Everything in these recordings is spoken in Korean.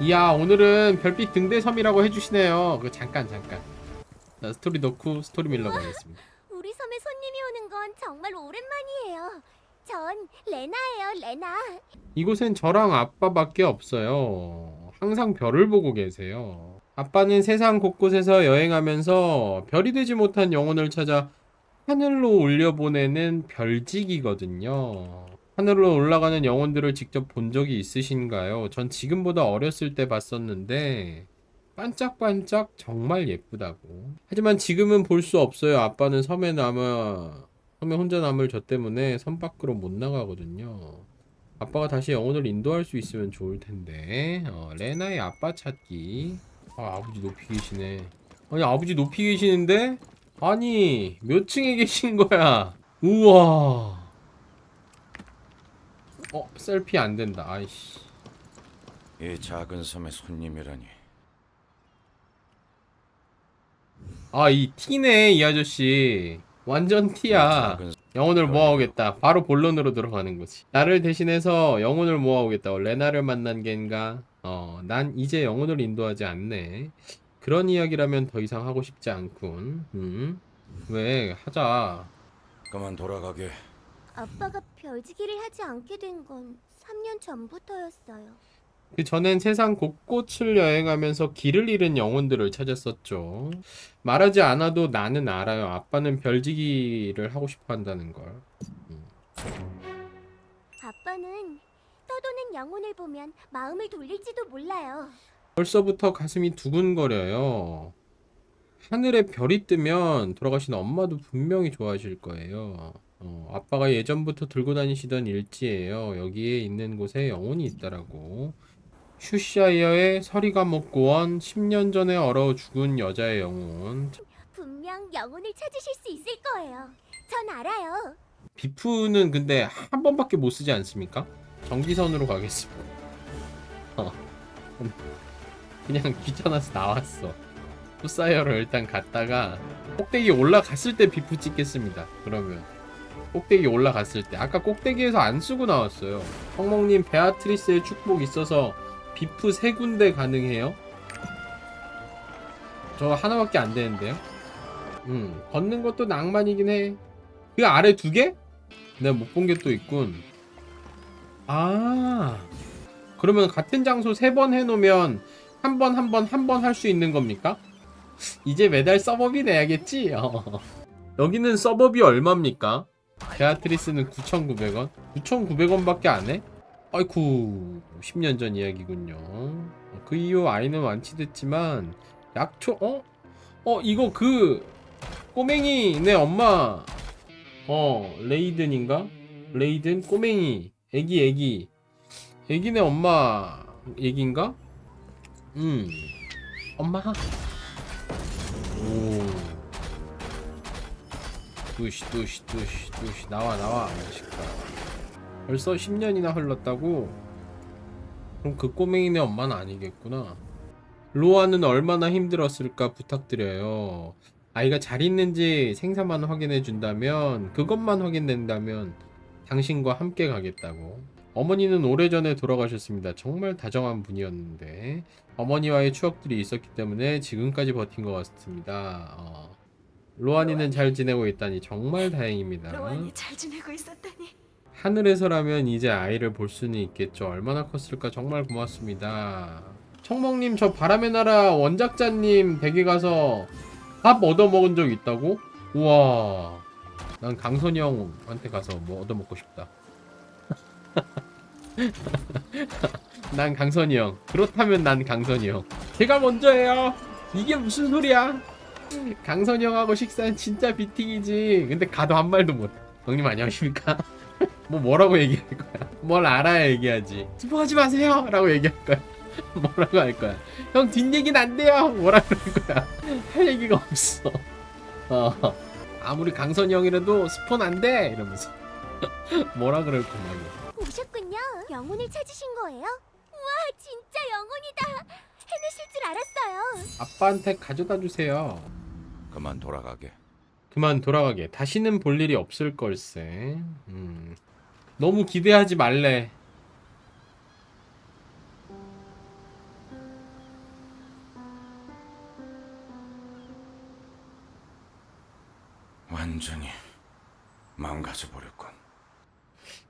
이야 오늘은 별빛 등대섬이라고 해주시네요. 그 잠깐 잠깐. 자, 스토리 넣고 스토리 밀러 가겠습니다. 우리 섬에 손님이 오는 건 정말 오랜만이에요. 전 레나예요, 레나. 이곳엔 저랑 아빠밖에 없어요. 항상 별을 보고 계세요. 아빠는 세상 곳곳에서 여행하면서 별이 되지 못한 영혼을 찾아 하늘로 올려보내는 별직이거든요 하늘로 올라가는 영혼들을 직접 본 적이 있으신가요? 전 지금보다 어렸을 때 봤었는데 반짝반짝 정말 예쁘다고. 하지만 지금은 볼 수 없어요. 아빠는 섬에 남아 섬에 혼자 남을 저 때문에 섬 밖으로 못 나가거든요. 아빠가 다시 영혼을 인도할 수 있으면 좋을 텐데. 어, 레나의 아빠 찾기. 아, 아버지 높이 계시네. 아니, 아버지 높이 계시는데? 아니, 몇 층에 계신 거야? 우와. 어, 셀피 안 된다. 아이씨. 이 작은 섬의 손님이라니 아, 이 티네, 이 아저씨. 완전 티야. 작은 영혼을 모아오겠다. 바로 본론으로 들어가는 거지. 나를 대신해서 영혼을 모아오겠다. 어, 레나를 만난 겐가? 어, 난 이제 영혼을 인도하지 않네. 그런 이야기라면 더 이상 하고 싶지 않군. 음? 왜? 하자. 그만 돌아가게 아빠가 별지기를 하지 않게 된 건 3년 전부터였어요. 그 전엔 세상 곳곳을 여행하면서 길을 잃은 영혼들을 찾았었죠. 말하지 않아도 나는 알아요. 아빠는 별지기를 하고 싶어 한다는 걸. 아빠는 떠도는 영혼을 보면 마음을 돌릴지도 몰라요. 벌써부터 가슴이 두근거려요. 하늘에 별이 뜨면 돌아가신 엄마도 분명히 좋아하실 거예요. 어, 아빠가 예전부터 들고 다니시던 일지예요. 여기에 있는 곳에 영혼이 있다라고. 슈샤이어의 서리가 목고원 10년 전에 얼어 죽은 여자의 영혼. 분명 영혼을 찾으실 수 있을 거예요. 전 알아요. 비프는 근데 한 번밖에 못 쓰지 않습니까? 전기선으로 가겠습니다. 어. 그냥 귀찮아서 나왔어. 푸사이어로 일단 갔다가 꼭대기 올라갔을 때 비프 찍겠습니다. 그러면 꼭대기 올라갔을 때 아까 꼭대기에서 안 쓰고 나왔어요. 성몽님 베아트리스의 축복 있어서 비프 세 군데 가능해요? 저 하나밖에 안 되는데요? 음 걷는 것도 낭만이긴 해. 그 아래 두 개? 내가 못 본 게 또 있군. 아. 그러면 같은 장소 세 번 해놓으면 한 번, 한 번, 한 번 할 수 있는 겁니까? 이제 매달 서버비 내야겠지? 어. 여기는 서버비 얼마입니까? 베아트리스는 9,900원? 9,900원밖에 안 해? 아이쿠, 10년 전 이야기군요. 그 이후 아이는 완치됐지만, 약초, 어? 어, 이거 그, 꼬맹이네 엄마 어 레이든인가? 레이든 꼬맹이 애기 애기 애기네 엄마 애기인가? 음 엄마 오 두시 두시 두시 두시 나와 나와 맛있다 벌써 10년이나 흘렀다고? 그럼 그 꼬맹이네 엄마는 아니겠구나 로아는 얼마나 힘들었을까 부탁드려요 아이가 잘 있는지 생사만 확인해 준다면 그것만 확인된다면 당신과 함께 가겠다고. 어머니는 오래전에 돌아가셨습니다. 정말 다정한 분이었는데 어머니와의 추억들이 있었기 때문에 지금까지 버틴 것 같습니다. 어. 로안이는 잘 지내고 있다니 정말 다행입니다. 로안이 잘 지내고 있었다니. 하늘에서라면 이제 아이를 볼 수는 있겠죠. 얼마나 컸을까 정말 고맙습니다. 청몽님 저 바람의 나라 원작자님 댁에 가서 밥 얻어 먹은 적 있다고? 우와. 난 강선이 형한테 가서 뭐 얻어 먹고 싶다. 난 강선이 형. 그렇다면 난 강선이 형. 제가 먼저예요. 이게 무슨 소리야? 강선이 형하고 식사는 진짜 비팅이지. 근데 가도 한 말도 못. 형님 안녕하십니까? 뭐 뭐라고 얘기할 거야? 뭘 알아야 얘기하지. 스포하지 마세요. 라고 얘기할 거야. 뭐라고 할 거야? 형 뒷얘기는 안 돼요. 뭐라 그럴 거야? 할 얘기가 없어. 어. 아무리 강선이 형이라도 스폰 안 돼. 이러면서 뭐라 그럴 거냐고. 오셨군요. 영혼을 찾으신 거예요? 우와, 진짜 영혼이다. 해내실 줄 알았어요. 아빠한테 가져다 주세요. 그만 돌아가게. 그만 돌아가게. 다시는 볼 일이 없을 걸세. 음. 너무 기대하지 말래. 완전히 망가져 버렸군.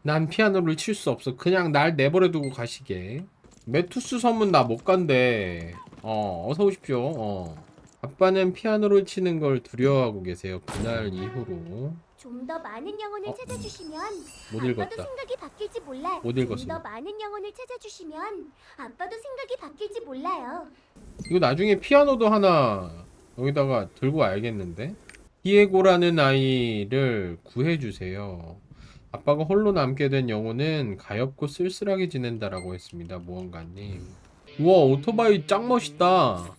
난 피아노를 칠 수 없어. 그냥 날 내버려 두고 가시게. 메투스 선문 나 못 간대. 어, 어서 오십시오. 어. 아빠는 피아노를 치는 걸 두려워하고 계세요. 그날 이후로. 좀 더 많은 영혼을 어. 찾아주시면 못 아빠도 읽었다. 생각이 바뀔지 몰라요. 못 읽었어. 좀더 많은 영혼을 찾아주시면 아빠도 생각이 바뀔지 몰라요. 이거 나중에 피아노도 하나 여기다가 들고 와야겠는데? 디에고라는 아이를 구해주세요. 아빠가 홀로 남게 된 영혼은 가엾고 쓸쓸하게 지낸다라고 했습니다. 모험가님. 우와 오토바이 짱 멋있다.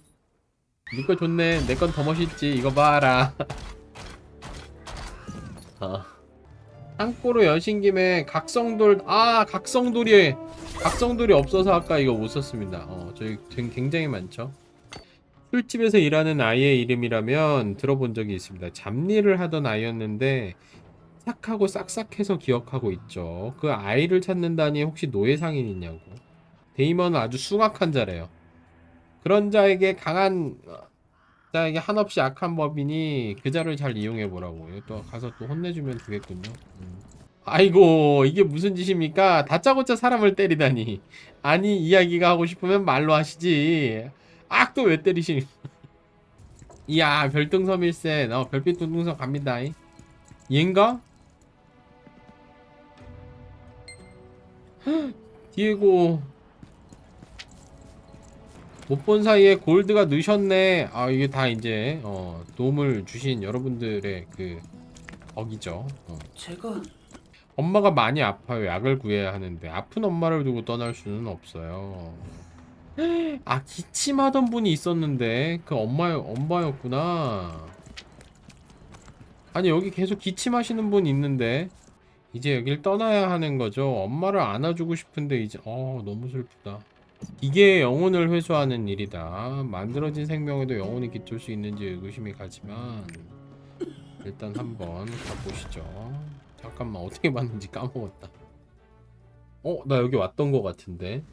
니거 좋네. 내 건 더 멋있지. 이거 봐라. 아. 땅보로 여신 김에 각성돌 아 각성돌이 각성돌이 없어서 아까 이거 못 썼습니다. 어 저희 굉장히 많죠. 술집에서 일하는 아이의 이름이라면 들어본 적이 있습니다. 잡일을 하던 아이였는데 착하고 싹싹해서 기억하고 있죠. 그 아이를 찾는다니 혹시 노예 상인이냐고. 데이먼은 아주 숭악한 자래요. 그런 자에게 강한 어, 자에게 한없이 악한 법이니 그 자를 잘 이용해 보라고요. 또 가서 또 혼내주면 되겠군요. 음. 아이고 이게 무슨 짓입니까? 다짜고짜 사람을 때리다니. 아니 이야기가 하고 싶으면 말로 하시지. 악도 왜 때리시니? 이야 별등섬 일센. 어 별빛 둥둥섬 갑니다. 얘인가? 헉, 디에고 못 본 사이에 골드가 넣으셨네. 아 이게 다 이제 어, 도움을 주신 여러분들의 그 덕이죠. 어. 제가 엄마가 많이 아파요. 약을 구해야 하는데 아픈 엄마를 두고 떠날 수는 없어요. 아 기침하던 분이 있었는데 그 엄마 엄마였구나. 아니 여기 계속 기침하시는 분 있는데 이제 여길 떠나야 하는 거죠. 엄마를 안아주고 싶은데 이제 어 너무 슬프다. 이게 영혼을 회수하는 일이다. 만들어진 생명에도 영혼이 깃들 수 있는지 의구심이 가지만 일단 한번 가보시죠. 잠깐만 어떻게 봤는지 까먹었다. 어, 나 여기 왔던 것 같은데.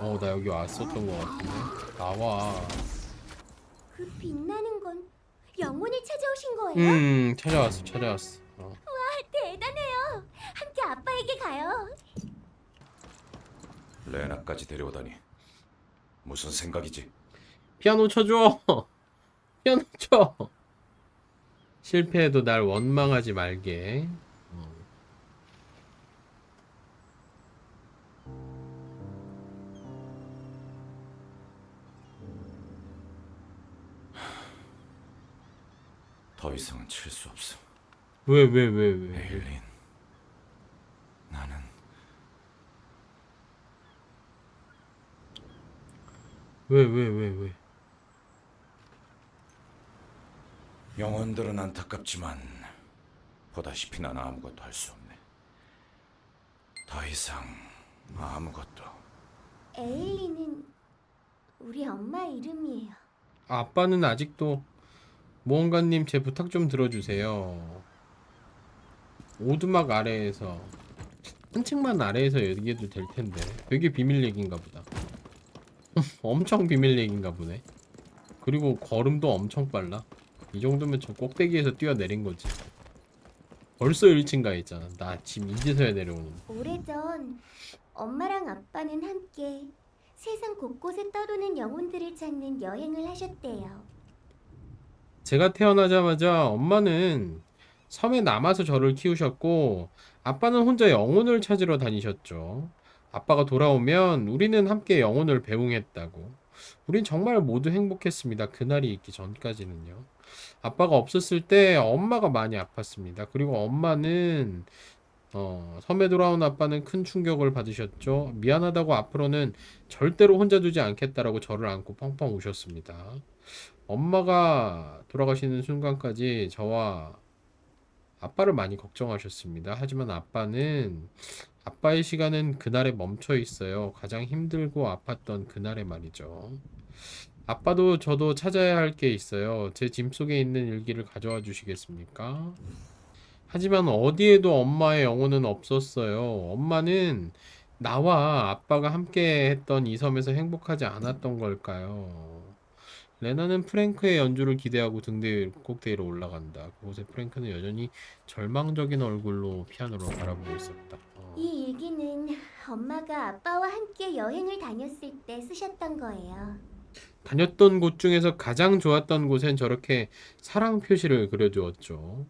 어, 나 여기 왔었던 것 같은데. 나와. 그 빛나는 건 영혼을 찾아오신 거예요? 음, 찾아왔어, 찾아왔어. 함께 아빠에게 가요. 레나까지 데려오다니 무슨 생각이지? 피아노 쳐줘. 피아노 쳐. 실패해도 날 원망하지 말게. 어. 더 이상은 칠 수 없어. 왜, 왜, 왜, 왜? 에일린, 나는 왜, 왜, 왜, 왜? 영혼들은 안타깝지만 보다시피 난 아무것도 할 수 없네. 더 이상 아무것도. 에일리는 우리 엄마 이름이에요. 아빠는 아직도 모험가님 제 부탁 좀 들어주세요. 오두막 아래에서 한 층만 아래에서 얘기해도 될 텐데 되게 비밀 얘기인가 보다. 엄청 비밀 얘기인가 보네. 그리고 걸음도 엄청 빨라. 이 정도면 저 꼭대기에서 뛰어내린 거지. 벌써 1층 가 있잖아. 나 지금 이제서야 내려오는. 오래전 엄마랑 아빠는 함께 세상 곳곳에 떠도는 영혼들을 찾는 여행을 하셨대요. 제가 태어나자마자 엄마는 섬에 남아서 저를 키우셨고 아빠는 혼자 영혼을 찾으러 다니셨죠. 아빠가 돌아오면 우리는 함께 영혼을 배웅했다고. 우린 정말 모두 행복했습니다. 그날이 있기 전까지는요. 아빠가 없었을 때 엄마가 많이 아팠습니다. 그리고 엄마는 어, 섬에 돌아온 아빠는 큰 충격을 받으셨죠. 미안하다고 앞으로는 절대로 혼자 두지 않겠다라고 저를 안고 펑펑 우셨습니다. 엄마가 돌아가시는 순간까지 저와 아빠를 많이 걱정하셨습니다. 하지만 아빠는 아빠의 시간은 그날에 멈춰 있어요. 가장 힘들고 아팠던 그날에 말이죠. 아빠도 저도 찾아야 할 게 있어요. 제 짐 속에 있는 일기를 가져와 주시겠습니까? 하지만 어디에도 엄마의 영혼은 없었어요. 엄마는 나와 아빠가 함께 했던 이 섬에서 행복하지 않았던 걸까요? 레나는 프랭크의 연주를 기대하고 등대 꼭대기로 올라간다. 그곳에 프랭크는 여전히 절망적인 얼굴로 피아노를 바라보고 있었다. 어. 이 일기는 엄마가 아빠와 함께 여행을 다녔을 때 쓰셨던 거예요. 다녔던 곳 중에서 가장 좋았던 곳엔 저렇게 사랑 표시를 그려주었죠.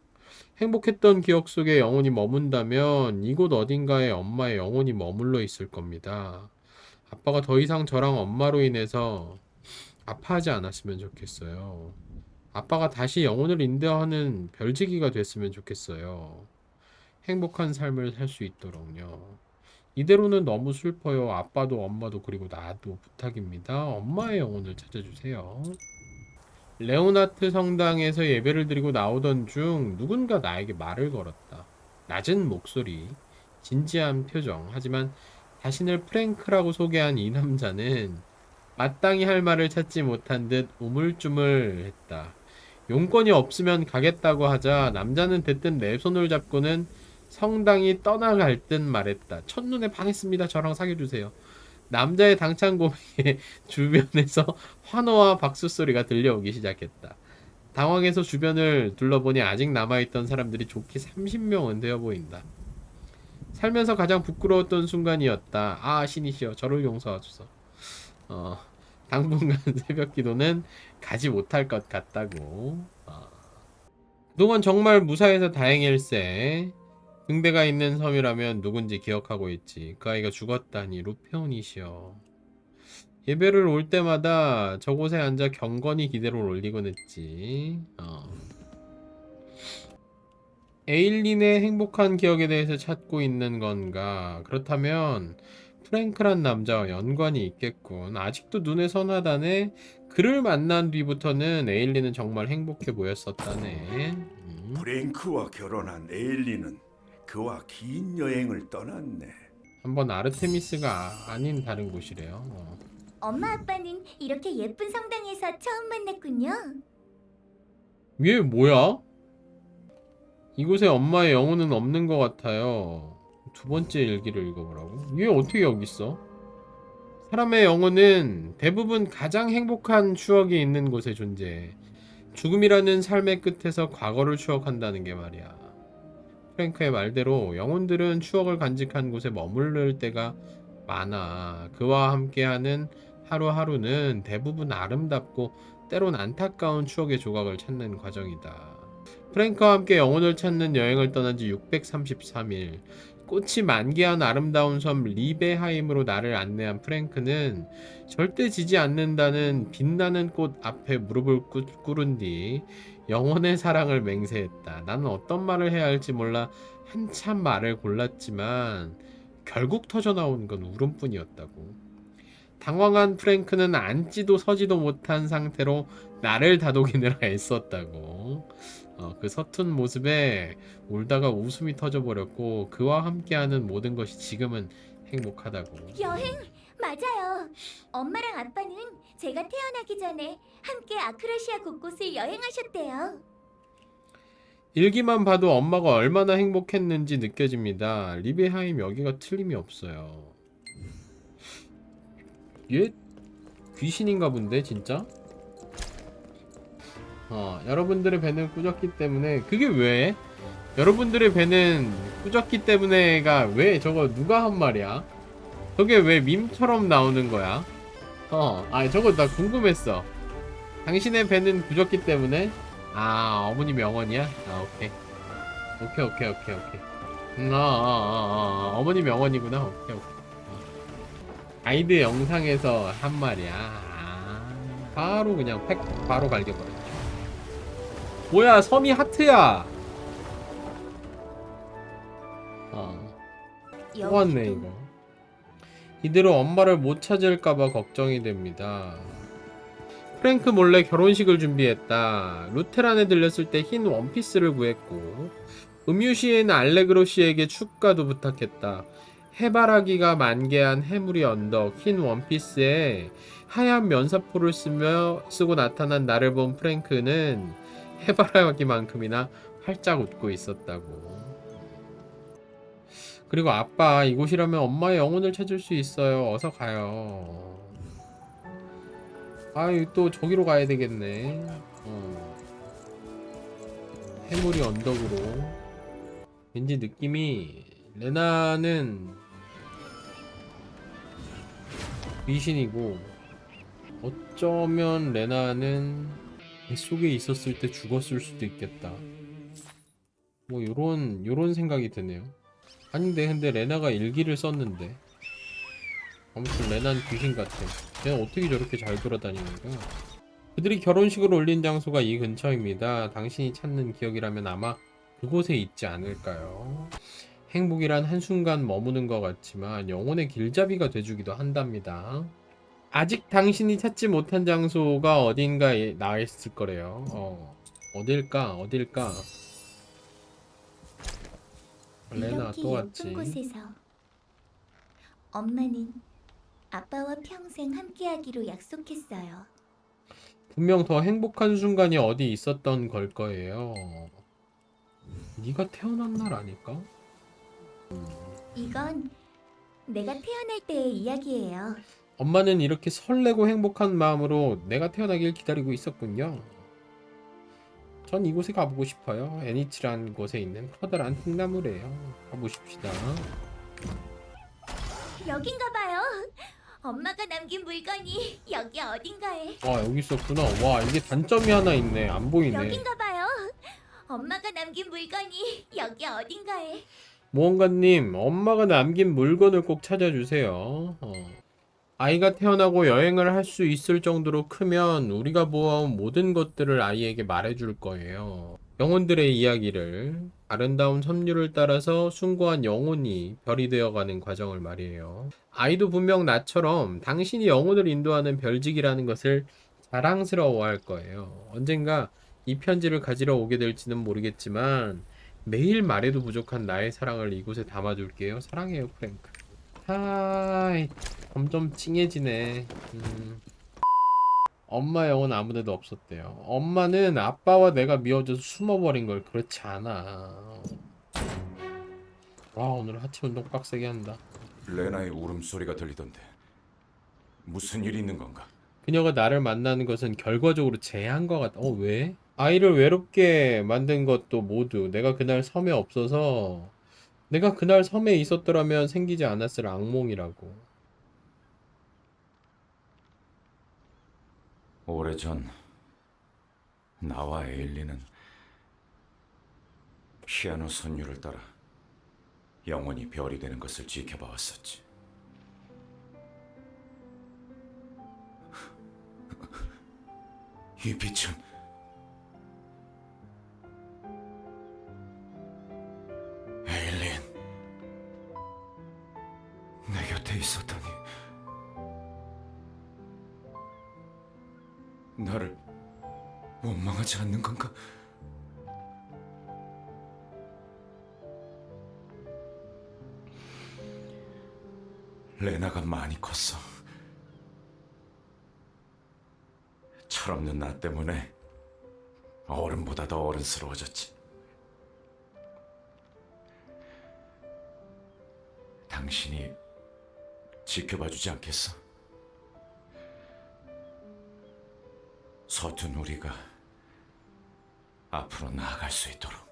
행복했던 기억 속에 영혼이 머문다면 이곳 어딘가에 엄마의 영혼이 머물러 있을 겁니다. 아빠가 더 이상 저랑 엄마로 인해서 아파하지 않았으면 좋겠어요. 아빠가 다시 영혼을 인도하는 별지기가 됐으면 좋겠어요. 행복한 삶을 살 수 있도록요. 이대로는 너무 슬퍼요. 아빠도 엄마도 그리고 나도 부탁입니다. 엄마의 영혼을 찾아주세요. 레오나트 성당에서 예배를 드리고 나오던 중 누군가 나에게 말을 걸었다. 낮은 목소리, 진지한 표정. 하지만 자신을 프랭크라고 소개한 이 남자는 마땅히 할 말을 찾지 못한 듯 우물쭈물했다. 용건이 없으면 가겠다고 하자 남자는 대뜸 내 손을 잡고는 성당이 떠나갈 듯 말했다. 첫눈에 반했습니다. 저랑 사귀어주세요. 남자의 당찬 고백에 주변에서 환호와 박수 소리가 들려오기 시작했다. 당황해서 주변을 둘러보니 아직 남아있던 사람들이 좋게 30명은 되어 보인다. 살면서 가장 부끄러웠던 순간이었다. 아, 신이시여, 저를 용서하소서. 어, 당분간 새벽 기도는 가지 못할 것 같다고. 어. 그동안 정말 무사해서 다행일세. 등대가 있는 섬이라면 누군지 기억하고 있지. 그 아이가 죽었다니 루페온이시여. 예배를 올 때마다 저곳에 앉아 경건히 기대를 올리곤 했지. 어. 에일린의 행복한 기억에 대해서 찾고 있는 건가? 그렇다면 프랭크란 남자와 연관이 있겠군. 아직도 눈에 선하다네. 그를 만난 뒤부터는 에일린은 정말 행복해 보였었다네. 음. 프랭크와 결혼한 에일리는 그와 긴 여행을 떠났네. 한번 아르테미스가 아 닌 다른 곳이래요. 어. 엄마 아빠는 이렇게 예쁜 성당에서 처음 만났군요. 얘 뭐야? 이곳에 엄마의 영혼은 없는 것 같아요. 두 번째 일기를 읽어보라고? 얘 어떻게 여기 있어? 사람의 영혼은 대부분 가장 행복한 추억이 있는 곳에 존재해. 죽음이라는 삶의 끝에서 과거를 추억한다는 게 말이야. 프랭크의 말대로 영혼들은 추억을 간직한 곳에 머무를 때가 많아. 그와 함께하는 하루하루는 대부분 아름답고 때론 안타까운 추억의 조각을 찾는 과정이다. 프랭크와 함께 영혼을 찾는 여행을 떠난 지 633일. 꽃이 만개한 아름다운 섬 리베하임으로 나를 안내한 프랭크는 절대 지지 않는다는 빛나는 꽃 앞에 무릎을 꿇- 꿇은 뒤 영혼의 사랑을 맹세했다. 나는 어떤 말을 해야 할지 몰라 한참 말을 골랐지만 결국 터져 나온 건 울음뿐이었다고. 당황한 프랭크는 앉지도 서지도 못한 상태로 나를 다독이느라 애썼다고. 어, 그 서툰 모습에 울다가 웃음이 터져버렸고 그와 함께하는 모든 것이 지금은 행복하다고. 여행 맞아요. 엄마랑 아빠는 제가 태어나기 전에 함께 아크라시아 곳곳을 여행하셨대요. 일기만 봐도 엄마가 얼마나 행복했는지 느껴집니다. 리베하임 여기가 틀림이 없어요. 얘 귀신인가 본데 진짜? 어, 여러분들의 배는 꾸졌기 때문에 그게 왜? 여러분들의 배는 꾸졌기 때문에가 왜 저거 누가 한 말이야? 저게 왜 밈처럼 나오는 거야? 어, 아 저거 나 궁금했어. 당신의 배는 꾸졌기 때문에 아 어머니 명언이야? 아 오케이 오케이 오케이 오케이 오케이 음, 아, 아, 아, 아, 어머니 명언이구나 오케이 오케이 어. 가이드 영상에서 한 말이야 아, 바로 그냥 팩 바로 갈겨버렸죠 뭐야 섬이 하트야 어또 왔네 이거 이대로 엄마를 못 찾을까봐 걱정이 됩니다 프랭크 몰래 결혼식을 준비했다. 루테란에 들렸을 때 흰 원피스를 구했고 음유시인 알레그로 씨에게 축가도 부탁했다. 해바라기가 만개한 해무리 언덕 흰 원피스에 하얀 면사포를 쓰며 쓰고 나타난 나를 본 프랭크는 해바라기만큼이나 활짝 웃고 있었다고. 그리고 아빠 이곳이라면 엄마의 영혼을 찾을 수 있어요. 어서 가요. 아유 또 저기로 가야 되겠네. 어. 해물이 언덕으로. 왠지 느낌이 레나는 미신이고 어쩌면 레나는 뱃속에 있었을 때 죽었을 수도 있겠다. 뭐 요런 요런 생각이 드네요. 아닌데 근데 레나가 일기를 썼는데 아무튼 레나는 귀신 같아. 걔는 어떻게 저렇게 잘 돌아다니는 거야? 그들이 결혼식을 올린 장소가 이 근처입니다. 당신이 찾는 기억이라면 아마 그곳에 있지 않을까요? 행복이란 한순간 머무는 것 같지만 영혼의 길잡이가 돼주기도 한답니다. 아직 당신이 찾지 못한 장소가 어딘가에 나 있을 거래요. 어, 어딜까? 어딜까? 레나 이렇게 또 예쁜 왔지. 곳에서 엄마는 아빠와 평생 함께하기로 약속했어요. 분명 더 행복한 순간이 어디 있었던 걸 거예요. 네가 태어난 날 아닐까? 이건 내가 태어날 때의 이야기예요. 엄마는 이렇게 설레고 행복한 마음으로 내가 태어나길 기다리고 있었군요. 전 이곳에 가보고 싶어요. 애니치란 곳에 있는 커다란 콩나물이에요. 가보십시다. 여긴가 봐요. 엄마가 남긴 물건이 여기 어딘가에. 와 여기 있었구나. 와 이게 단점이 하나 있네. 안 보이네. 여긴가 봐요. 엄마가 남긴 물건이 여기 어딘가에. 모험가님, 엄마가 남긴 물건을 꼭 찾아주세요. 어. 아이가 태어나고 여행을 할 수 있을 정도로 크면 우리가 모아온 모든 것들을 아이에게 말해줄 거예요. 영혼들의 이야기를 아름다운 섬유를 따라서 숭고한 영혼이 별이 되어가는 과정을 말이에요. 아이도 분명 나처럼 당신이 영혼을 인도하는 별직이라는 것을 자랑스러워할 거예요. 언젠가 이 편지를 가지러 오게 될지는 모르겠지만 매일 말해도 부족한 나의 사랑을 이곳에 담아둘게요. 사랑해요, 프랭크. 하이, 점점 찡해지네. 음. 엄마 영혼 아무데도 없었대요. 엄마는 아빠와 내가 미워져서 숨어버린 걸 그렇지 않아. 와, 오늘 하체 운동 빡세게 한다. 레나의 울음소리가 들리던데 무슨 일이 있는 건가? 그녀가 나를 만나는 것은 결과적으로 제한과 같다. 어, 왜? 아이를 외롭게 만든 것도 모두 내가 그날 섬에 없어서 내가 그날 섬에 있었더라면 생기지 않았을 악몽이라고. 오래전 나와 에일리는 피아노 선율을 따라 영원히 별이 되는 것을 지켜봐 왔었지. 이 빛은 원망하지 않는 건가? 레나가 많이 컸어. 철없는 나 때문에 어른보다 더 어른스러워졌지. 당신이 지켜봐 주지 않겠어? 서툰 우리가 앞으로 나아갈 수 있도록.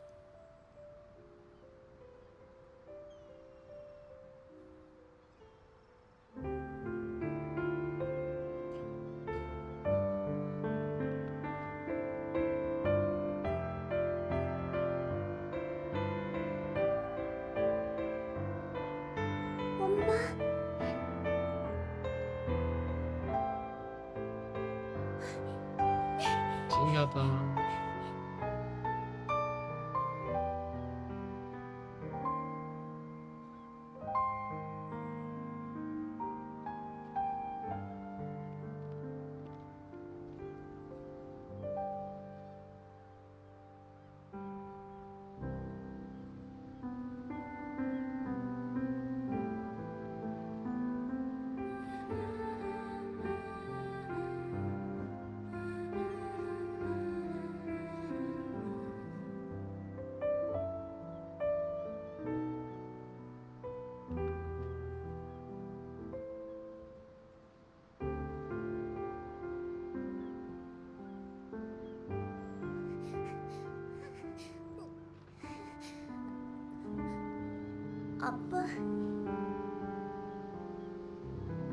아빠,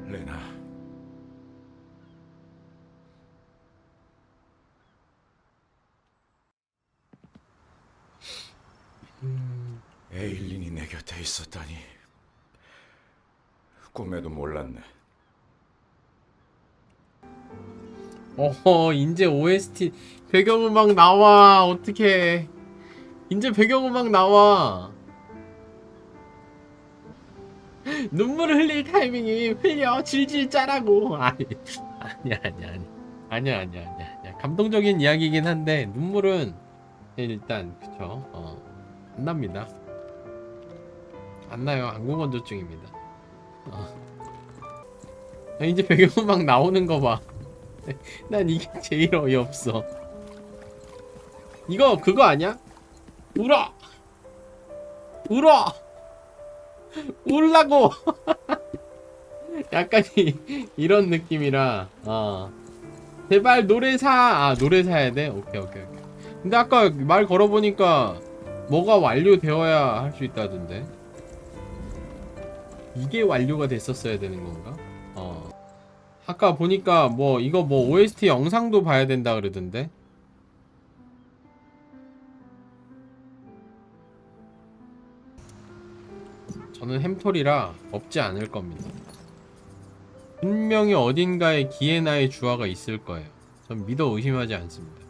레나. 에일린이 내 곁에 있었다니. 꿈에도 몰랐네. 어허 이제 OST 배경음악 나와 어떡해 이제 배경음악 나와 눈물을 흘릴 타이밍이 흘려 질질 짜라고 아니 아니야 아니야 아니 아니야 아니야 아니야 아니야 감동적인 이야기이긴 한데 눈물은 일단 그쵸 어 안 납니다 안 나요 안구건조증입니다 어. 아, 이제 배경음악 나오는 거 봐 난 이게 제일 어이없어. 이거 그거 아니야? 울어! 울어! 울라고! 약간 이, 이런 느낌이라, 어. 제발 노래 사! 아, 노래 사야 돼? 오케이, 오케이, 오케이. 근데 아까 말 걸어보니까 뭐가 완료되어야 할 수 있다던데. 이게 완료가 됐었어야 되는 건가? 어. 아까 보니까 뭐 이거 뭐 OST 영상도 봐야 된다 그러던데 저는 햄토리라 없지 않을 겁니다. 분명히 어딘가에 기에나의 주화가 있을 거예요. 전 믿어 의심하지 않습니다.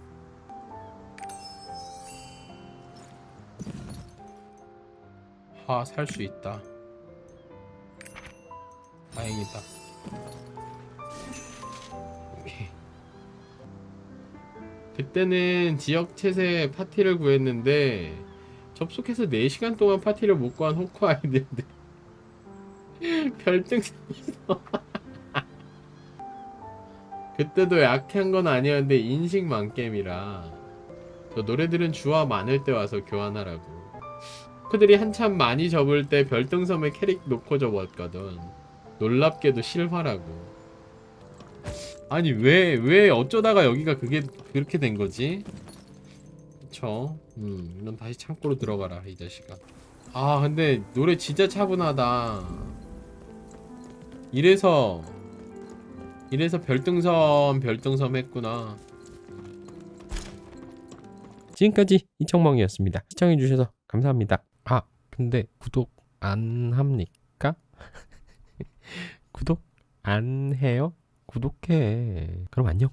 하살수 있다. 다행이다. 그때는 지역 채세 파티를 구했는데 접속해서 4시간 동안 파티를 못 구한 호크 아이들인데 별등 쳤어 그때도 약한 건 아니었는데 인식 만겜이라. 저 노래들은 주화 많을 때 와서 교환하라고. 그들이 한참 많이 접을 때 별등섬에 캐릭 놓고 접었거든. 놀랍게도 실화라고. 아니 왜 왜 어쩌다가 여기가 그게 그렇게 된 거지? 그쵸? 음, 넌 다시 창고로 들어가라 이 자식아. 아 근데 노래 진짜 차분하다. 이래서 이래서 별등섬 별등섬 했구나. 지금까지 이청멍이었습니다. 시청해주셔서 감사합니다. 아 근데 구독 안 합니까? 구독 안 해요? 구독해. 그럼 안녕.